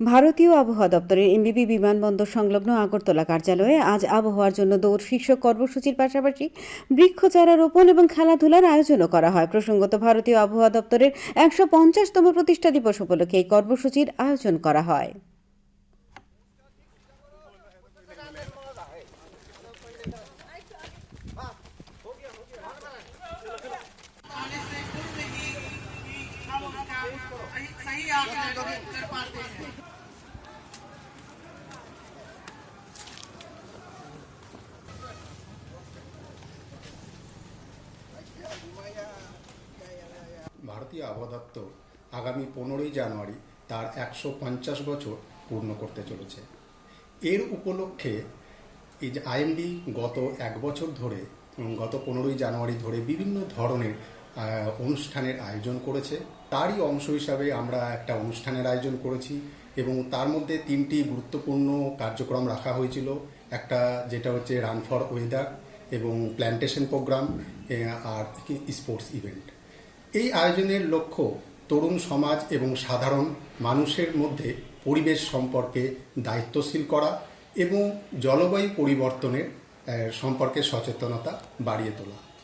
ভারতীয় আবহাওয়া দপ্তরের এমবিবি বিমানবন্দর সংলগ্ন আগরতলা কার্যালয়ে আজ আবহাওয়ার জন্য দৌড় শীর্ষক কর্মসূচির পাশাপাশি বৃক্ষ চারা রোপণ এবং খেলাধুলার আয়োজনও করা হয় প্রসঙ্গত ভারতীয় আবহাওয়া দপ্তরের একশো পঞ্চাশতম প্রতিষ্ঠা দিবস উপলক্ষে এই কর্মসূচির আয়োজন করা হয় सही आंकड़े कर पाते हैं ভারতীয় আবহাওয়া দপ্তর আগামী পনেরোই জানুয়ারি তার একশো পঞ্চাশ বছর পূর্ণ করতে চলেছে। এর উপলক্ষে এই যে আইএমডি গত এক বছর ধরে গত পনেরোই জানুয়ারি ধরে বিভিন্ন ধরনের অনুষ্ঠানের আয়োজন করেছে। তারই অংশ হিসাবে আমরা একটা অনুষ্ঠানের আয়োজন করেছি এবং তার মধ্যে তিনটি গুরুত্বপূর্ণ কার্যক্রম রাখা হয়েছিল। একটা যেটা হচ্ছে রান ফর ওয়েদার এবং প্ল্যান্টেশন প্রোগ্রাম আর স্পোর্টস ইভেন্ট। এই আয়োজনের লক্ষ্য তরুণ সমাজ এবং সাধারণ মানুষের মধ্যে পরিবেশ সম্পর্কে দায়িত্বশীল করা এবং জলবায়ু পরিবর্তনের সম্পর্কে সচেতনতা বাড়িয়ে তোলা।